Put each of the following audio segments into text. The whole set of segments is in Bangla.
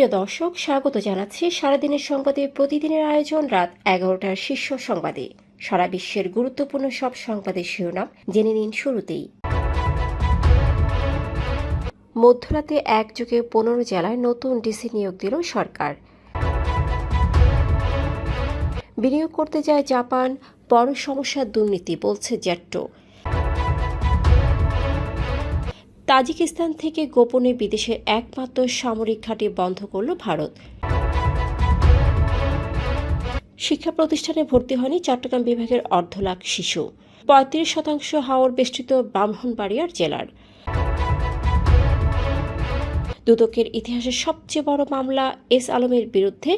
প্রিয় দর্শক, স্বাগত জানাচ্ছি সারাদিনের সংবাদে। প্রতিদিনের আয়োজন রাত এগারোটার শীর্ষ সংবাদে। সারা বিশ্বের গুরুত্বপূর্ণ সব সংবাদের শিরোনাম জেনে নিন শুরুতেই। মধ্যরাতে একযোগে পনেরো জেলায় নতুন ডিসি নিয়োগ দিল সরকার। বিনিয়োগ করতে যায় জাপান বড় সমস্যার দুর্নীতি, বলছে জ্যাট্টো। তাজিকিস্তান থেকে গোপনে বিদেশের একমাত্র সামরিক ঘাঁটি বন্ধ করল ভারত। শিক্ষা প্রতিষ্ঠানে ভর্তি হয়নি চট্টগ্রাম বিভাগের অর্ধ লাখ শিশু। পঁয়ত্রিশ শতাংশ হাওর বেষ্টিত ব্রাহ্মণবাড়িয়ার জেলার। দুদকের ইতিহাসের সবচেয়ে বড় মামলা এস আলমের বিরুদ্ধে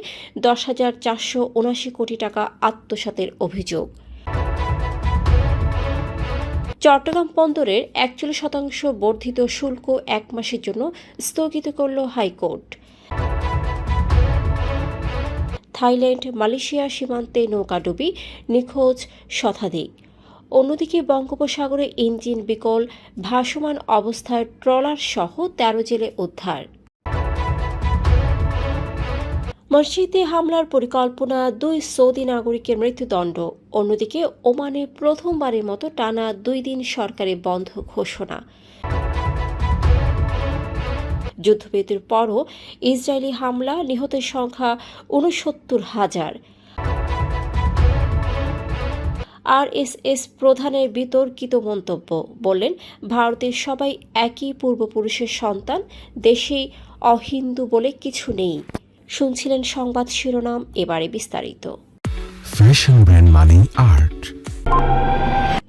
দশ হাজার চারশো উনাশি কোটি টাকা আত্মসাতের অভিযোগ। চট্টগ্রাম বন্দরের একচল্লিশ শতাংশ বর্ধিত শুল্ক এক মাসের জন্য স্থগিত করল হাইকোর্ট। থাইল্যান্ড, মালয়েশিয়া সীমান্তে নৌকাডুবি নিখোঁজ শতাধিক। অন্যদিকে বঙ্গোপসাগরে ইঞ্জিন বিকল, ভাসমান অবস্থায় ট্রলার সহ তেরো জেলে উদ্ধার। মসজিদে হামলার পরিকল্পনা দুই সৌদি নাগরিকের মৃত্যুদণ্ড। অন্যদিকে, ওমানে প্রথমবারের মতো টানা দুই দিন সরকারি বন্ধ ঘোষণা। যুদ্ধবিরতির পরও ইসরায়েলি হামলা, নিহতের সংখ্যা উনসত্তর হাজার। আরএসএস প্রধানের বিতর্কিত মন্তব্য, বললেন, ভারতের সবাই একই পূর্বপুরুষের সন্তান, দেশেই অহিন্দু বলে কিছু নেই। শুনছিলেন সংবাদ শিরোনাম এবারে বিস্তারিত। ফ্যাশন ব্র্যান্ড মানে আর্ট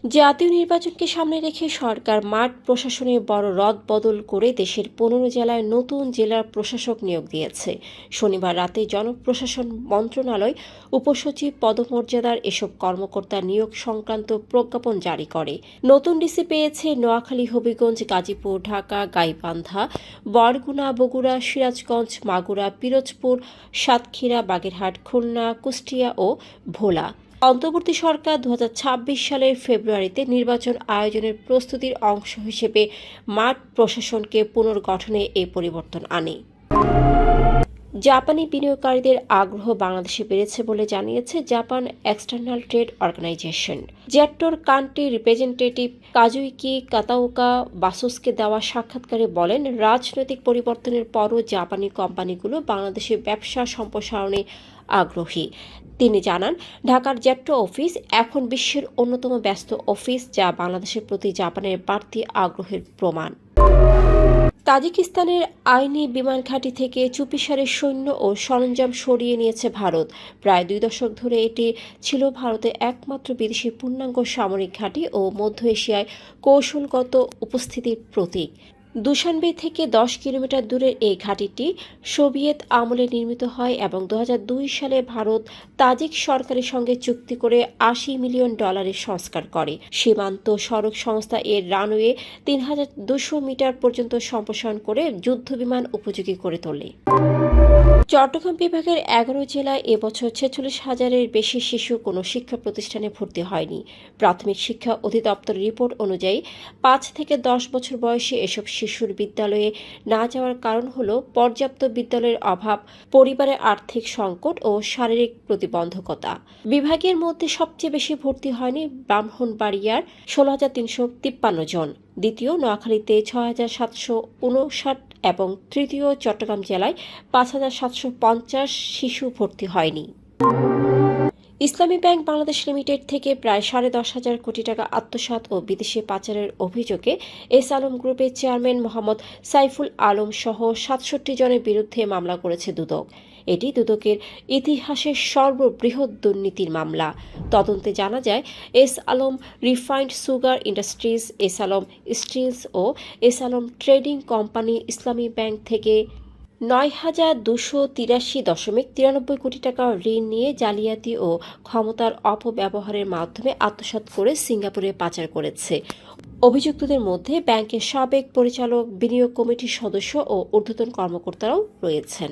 জাতীয় নির্বাচনকে সামনে রেখে সরকার মাঠ প্রশাসনে বড় রদ বদল করে দেশের পনেরো জেলায় নতুন জেলার প্রশাসক নিয়োগ দিয়েছে। শনিবার রাতে জনপ্রশাসন মন্ত্রণালয় উপসচিব পদমর্যাদার এসব কর্মকর্তা নিয়োগ সংক্রান্ত প্রজ্ঞাপন জারি করে। নতুন ডিসি পেয়েছে নোয়াখালী, হবিগঞ্জ, গাজীপুর, ঢাকা, গাইবান্ধা, বরগুনা, বগুড়া, সিরাজগঞ্জ, মাগুরা, পিরোজপুর, সাতক্ষীরা, বাগেরহাট, খুলনা, কুষ্টিয়া ও ভোলা। অন্তর্বর্তী সরকার দু হাজার ছাব্বিশ সালের ফেব্রুয়ারিতে নির্বাচন আয়োজনের প্রস্তুতির অংশ হিসেবে মাঠ প্রশাসনকে পুনর্গঠনে এই পরিবর্তন আনে। জাপানি বিনিয়োগকারীদের আগ্রহ বাংলাদেশে বেড়েছে বলে জানিয়েছে জাপান এক্সটার্নাল ট্রেড অর্গানাইজেশন। জ্যাক্টোর কান্ট্রি রিপ্রেজেন্টেটিভ কাজুইকি কাতাওকা বাসুসকে দেওয়া সাক্ষাৎকারে বলেন, রাজনৈতিক পরিবর্তনের পরও জাপানি কোম্পানিগুলো বাংলাদেশে ব্যবসা সম্প্রসারণে আগ্রহী। তিনি জানান, ঢাকার জ্যাক্টো অফিস এখন বিশ্বের অন্যতম ব্যস্ত অফিস যা বাংলাদেশের প্রতি জাপানের বাড়তি আগ্রহের প্রমাণ। তাজিকিস্তানের আইনি বিমান ঘাঁটি থেকে চুপিসারের সৈন্য ও সরঞ্জাম সরিয়ে নিয়েছে ভারত। প্রায় দুই দশক ধরে এটি ছিল ভারতের একমাত্র বিদেশি পূর্ণাঙ্গ সামরিক ঘাঁটি ও মধ্য এশিয়ায় কৌশলগত উপস্থিতির প্রতীক। দুশানবে থেকে দশ কিলোমিটার দূরের এই ঘাঁটিটি সোভিয়েত আমলে নির্মিত হয় এবং দু হাজার দুই সালে ভারত তাজিক সরকারের সঙ্গে চুক্তি করে আশি মিলিয়ন ডলারের সংস্কার করে। সীমান্ত সড়ক সংস্থা এর রানওয়ে তিন মিটার পর্যন্ত সম্প্রসারণ করে যুদ্ধবিমান উপযোগী করে তোলে। চট্টগ্রাম বিভাগের এগারো জেলায় এবছর ছেচল্লিশ হাজারের বেশি শিশু কোনো শিক্ষা প্রতিষ্ঠানে ভর্তি হয়নি। প্রাথমিক শিক্ষা অধিদপ্তরের রিপোর্ট অনুযায়ী পাঁচ থেকে দশ বছর বয়সে এসব শিশুর বিদ্যালয়ে না যাওয়ার কারণ হল পর্যাপ্ত বিদ্যালয়ের অভাব পরিবারের আর্থিক সংকট ও শারীরিক প্রতিবন্ধকতা। বিভাগের মধ্যে সবচেয়ে বেশি ভর্তি হয়নি ব্রাহ্মণবাড়িয়ার ষোলো হাজার তিনশো তিপ্পান্ন জন। দ্বিতীয়, নোয়াখালীতে ছয় হাজার সাতশো উনষাট এবং তৃতীয় চট্টগ্রাম জেলায় পাঁচ হাজার সাতশো পঞ্চাশ শিশু ভর্তি হয়নি। ইসলামী ব্যাংক বাংলাদেশ লিমিটেড থেকে প্রায় সাড়ে দশ হাজার কোটি টাকা আত্মসাৎ ও বিদেশি পাচারের অভিযোগে এস আলম গ্রুপের চেয়ারম্যান মোহাম্মদ সাইফুল আলম সহ সাতষট্টি জনের বিরুদ্ধে মামলা করেছে দুদক। এটি দুদকের ইতিহাসের সর্ববৃহৎ দুর্নীতির মামলা। তদন্তে জানা যায়, S Alam refined sugar industries, S Alam steels ও এস আলম ট্রেডিং কোম্পানি ইসলামী ব্যাংক থেকে নয় হাজার দুশো তিরাশি দশমিক তিরানব্বই কোটি টাকা ঋণ নিয়ে জালিয়াতি ও ক্ষমতার অপব্যবহারের মাধ্যমে আত্মসাত করে সিঙ্গাপুরে পাচার করেছে। অভিযুক্তদের মধ্যে ব্যাংকের সাবেক পরিচালক, বিনিয়োগ কমিটির সদস্য ও ঊর্ধ্বতন কর্মকর্তারাও রয়েছেন।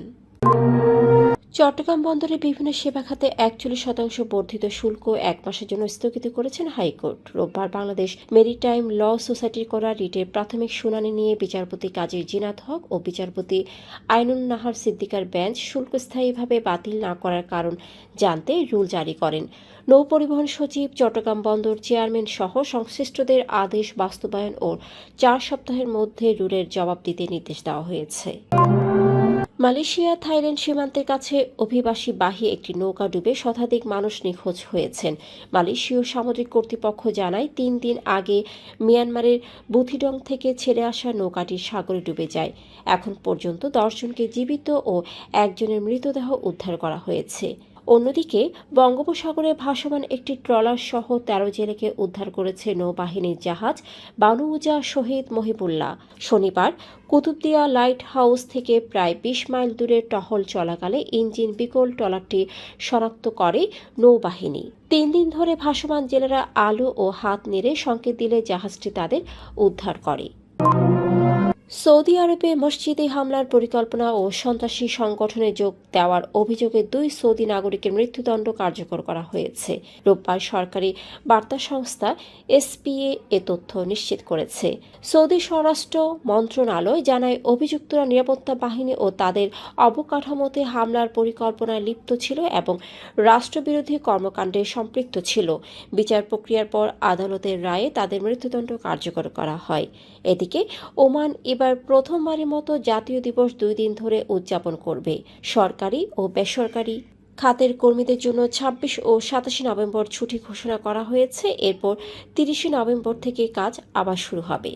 চট্টগ্রাম বন্দরে বিভিন্ন সেবা খাতে একচল্লিশ শতাংশ বর্ধিত শুল্ক এক মাসের জন্য স্থগিত করেছেন হাইকোর্ট। রোববার বাংলাদেশ মেরিটাইম ল সোসাইটির করা রিটের প্রাথমিক শুনানি নিয়ে বিচারপতি কাজী জিনাত হক ও বিচারপতি আইনুন নাহার সিদ্দিকার বেঞ্চ শুল্ক স্থায়ীভাবে বাতিল না করার কারণ জানতে রুল জারি করেন। নৌ পরিবহন সচিব, চট্টগ্রাম বন্দর চেয়ারম্যান সহ সংশ্লিষ্টদের আদেশ বাস্তবায়ন ও চার সপ্তাহের মধ্যে রুলের জবাব দিতে নির্দেশ দেওয়া হয়েছে। মালয়েশিয়া, থাইল্যান্ড সীমান্তের কাছে অভিবাসী বাহী একটি নৌকা ডুবে শতাধিক মানুষ নিখোঁজ হয়েছেন। মালয়েশীয় সামরিক কর্তৃপক্ষ জানায়, তিন দিন আগে মিয়ানমারের বুথিডং থেকে ছেড়ে আসা নৌকাটি সাগরে ডুবে যায়। এখন পর্যন্ত দশজনকে জীবিত ও একজনের মৃতদেহ উদ্ধার করা হয়েছে। অন্যদিকে, বঙ্গোপসাগরে ভাসমান একটি ট্রলার সহ তেরো জেলেকে উদ্ধার করেছে নৌবাহিনীর জাহাজ বানুউজা শহীদ মহিবুল্লাহ। শনিবার, কুতুবদিয়া লাইট হাউস থেকে প্রায় বিশ মাইল দূরে টহল চলাকালে ইঞ্জিন বিকল ট্রলারটি শনাক্ত করে নৌবাহিনী। তিন দিন ধরে ভাসমান জেলেরা আলো ও হাত নেড়ে সংকেত দিলে জাহাজটি তাদের উদ্ধার করে। সৌদি আরবে মসজিদে হামলার পরিকল্পনা ও সন্ত্রাসী সংগঠনে যোগ দেওয়ার অভিযোগে দুই সৌদি নাগরিকের মৃত্যুদণ্ড কার্যকর করা হয়েছে। রোববার সরকারি বার্তা সংস্থা এসপিএ এ তথ্য নিশ্চিত করেছে। সৌদি স্বরাষ্ট্র মন্ত্রণালয় জানায়, অভিযুক্তরা নিরাপত্তা বাহিনী ও তাদের অবকাঠামোতে হামলার পরিকল্পনায় লিপ্ত ছিল এবং রাষ্ট্রবিরোধী কর্মকাণ্ডে সম্পৃক্ত ছিল। বিচার প্রক্রিয়ার পর আদালতের রায়ে তাদের মৃত্যুদণ্ড কার্যকর করা হয়। এদিকে, ওমান এবার প্রথমবারের মতো জাতীয় দিবস দুই দিন ধরে উদযাপন করবে। সরকারি ও বেসরকারি খাতের কর্মীদের জন্য ২৬ ও সাতাশে নভেম্বর ছুটি ঘোষণা করা হয়েছে। এরপর তিরিশে নভেম্বর থেকে কাজ আবার শুরু হবে।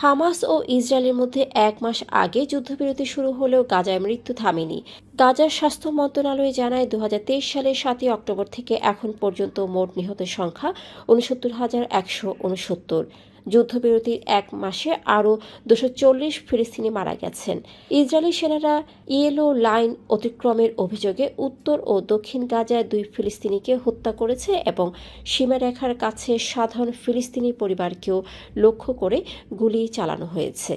হামাস ও ইসরায়েলের মধ্যে এক মাস আগে যুদ্ধবিরতি শুরু হলেও গাজায় মৃত্যু থামেনি। গাজার স্বাস্থ্য মন্ত্রণালয় জানায় দু হাজার তেইশ সালের সাতই অক্টোবর থেকে এখন পর্যন্ত মোট নিহতের সংখ্যা উনসত্তর হাজার একশো উনসত্তর যুদ্ধবিরতির এক মাসে আরও দুশো চল্লিশ ফিলিস্তিনি মারা গেছেন। ইসরায়েলি সেনারা ইয়েলো লাইন অতিক্রমের অভিযোগে উত্তর ও দক্ষিণ গাজায় দুই ফিলিস্তিনিকে হত্যা করেছে এবং সীমারেখার কাছে সাধারণ ফিলিস্তিনি পরিবারকেও লক্ষ্য করে গুলি চালানো হয়েছে।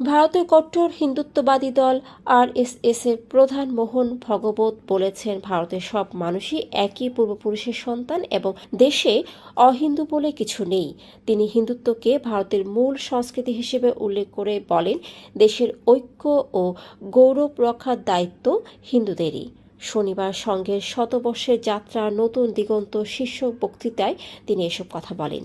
ভারতের কট্টর হিন্দুত্ববাদী দল আরএসএস এর প্রধান মোহন ভগবত বলেছেন, ভারতের সব মানুষই একই পূর্বপুরুষের সন্তান এবং দেশে অহিন্দু বলে কিছু নেই। তিনি হিন্দুত্বকে ভারতের মূল সংস্কৃতি হিসেবে উল্লেখ করে বলেন, দেশের ঐক্য ও গৌরব রক্ষার দায়িত্ব হিন্দুদেরই। শনিবার সঙ্গের শতবর্ষের যাত্রা নতুন দিগন্ত শীর্ষক বক্তৃতায় তিনি এসব কথা বলেন।